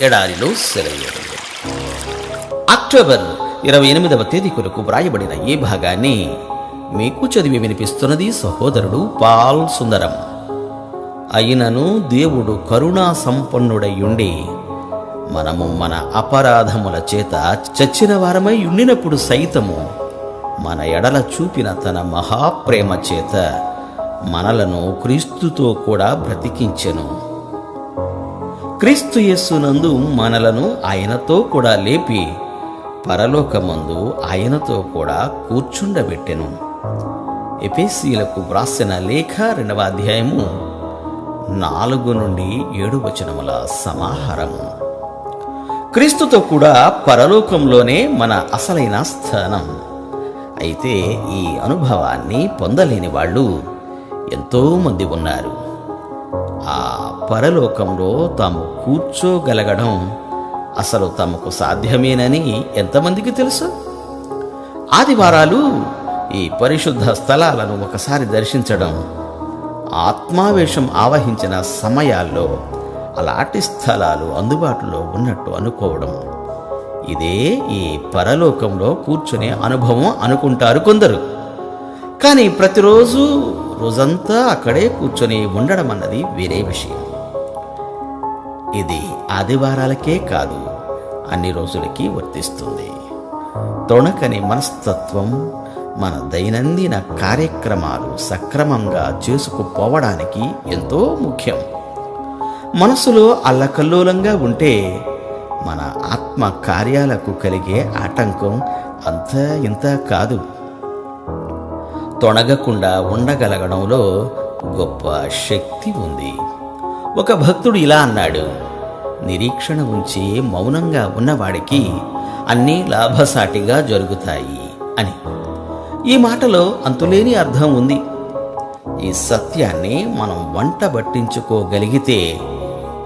ఎడారిలో సెలయేరు. అక్టోబర్ ఇరవై ఎనిమిదవ తేదీ కొరకు వ్రాయబడిన ఈ భాగాన్ని మీకు చదివి వినిపిస్తున్నది సహోదరుడు పాల్ సుందరం. అయినను దేవుడు కరుణా సంపన్నుడయ్యుండి మనము మన అపరాధముల చేత చచ్చిన వారమై ఉండినప్పుడు సైతము మన ఎడల చూపిన తన మహాప్రేమ చేత మనలను క్రీస్తుతో కూడా బ్రతికించెను. క్రీస్తు యేస్సునందు మనలను ఆయనతో కూడా లేపి పరలోకమందు ఆయనతో కూడా కూర్చుండబెట్టెను. ఎపేసీలకు వ్రాసిన లేఖ రెండవ అధ్యాయము నాలుగు నుండి ఏడు వచనముల సమాహారము. క్రీస్తుతో కూడా పరలోకంలోనే మన అసలైన స్థానం. అయితే ఈ అనుభవాన్ని పొందలేని వాళ్ళు ఎంతోమంది ఉన్నారు. ఆ పరలోకంలో తాము కూర్చోగలగడం అసలు తమకు సాధ్యమేనని ఎంతమందికి తెలుసు? ఆదివారాలు ఈ పరిశుద్ధ స్థలాలను ఒకసారి దర్శించడం ఆత్మావేశం ఆవహించిన సమయాల్లో అలాంటి స్థలాలు అందుబాటులో ఉన్నట్టు అనుకోవడం. ఇదే ఈ పరలోకంలో కూర్చునే అనుభవం అనుకుంటారు కొందరు. కానీ ప్రతిరోజు రోజంతా అక్కడే కూర్చొని ఉండడం అన్నది వేరే విషయం. ఇది ఆదివారాలకే కాదు అన్ని రోజులకి వర్తిస్తుంది. తొణకని మనస్తత్వం మన దైనందిన కార్యక్రమాలు సక్రమంగా చేసుకుపోవడానికి ఎంతో ముఖ్యం. మనసులో అల్లకల్లోలంగా ఉంటే మన ఆత్మ కార్యాలకు కలిగే ఆటంకం అంత ఇంత కాదు. తొణగకుండా ఉండగలగడంలో గొప్ప శక్తి ఉంది. ఒక భక్తుడు ఇలా అన్నాడు నిరీక్షణ ఉంచి మౌనంగా ఉన్నవాడికి అన్నీ లాభసాటిగా జరుగుతాయి అని. ఈ మాటలో అంతులేని అర్థం ఉంది. ఈ సత్యాన్ని మనం వంట పట్టించుకోగలిగితే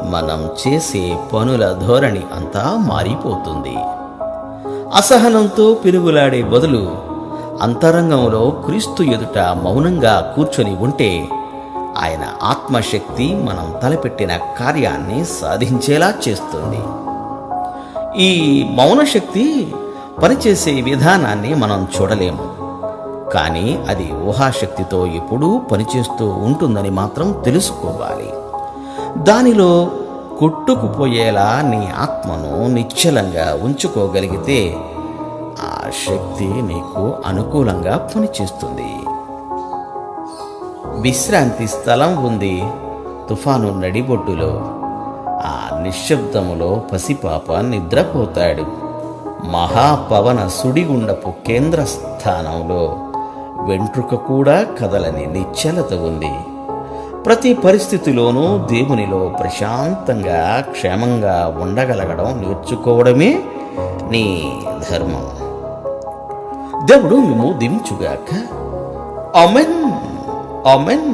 మనం చేసే పనుల ధోరణి అంతా మారిపోతుంది. అసహనంతో పిరుగులాడే బదులు అంతరంగంలో క్రీస్తు ఎదుట మౌనంగా కూర్చొని ఉంటే ఆయన ఆత్మశక్తి మనం తలపెట్టిన కార్యాన్ని సాధించేలా చేస్తుంది. ఈ మౌనశక్తి పనిచేసే విధానాన్ని మనం చూడలేము. కానీ అది ఊహాశక్తితో ఎప్పుడూ పనిచేస్తూ ఉంటుందని మాత్రం తెలుసుకోవాలి. దానిలో కొట్టుకుపోయేలా నీ ఆత్మను నిశ్చలంగా ఉంచుకోగలిగితే ఆ శక్తి నీకు అనుకూలంగా పనిచేస్తుంది. విశ్రాంతి స్థలం ఉంది. తుఫాను నడిబొడ్డులో ఆ నిశ్శబ్దములో పసిపాప నిద్రపోతాడు. మహాపవన సుడిగుండపు కేంద్ర స్థానంలో వెంట్రుక కూడా కదలని నిశ్చలత ఉంది. ప్రతి పరిస్థితిలోనూ దేవునిలో ప్రశాంతంగా క్షేమంగా ఉండగలగడం నేర్చుకోవడమే నీ ధర్మం. దేవుడు మేము దీవించుగాక అమెన్ అమెన్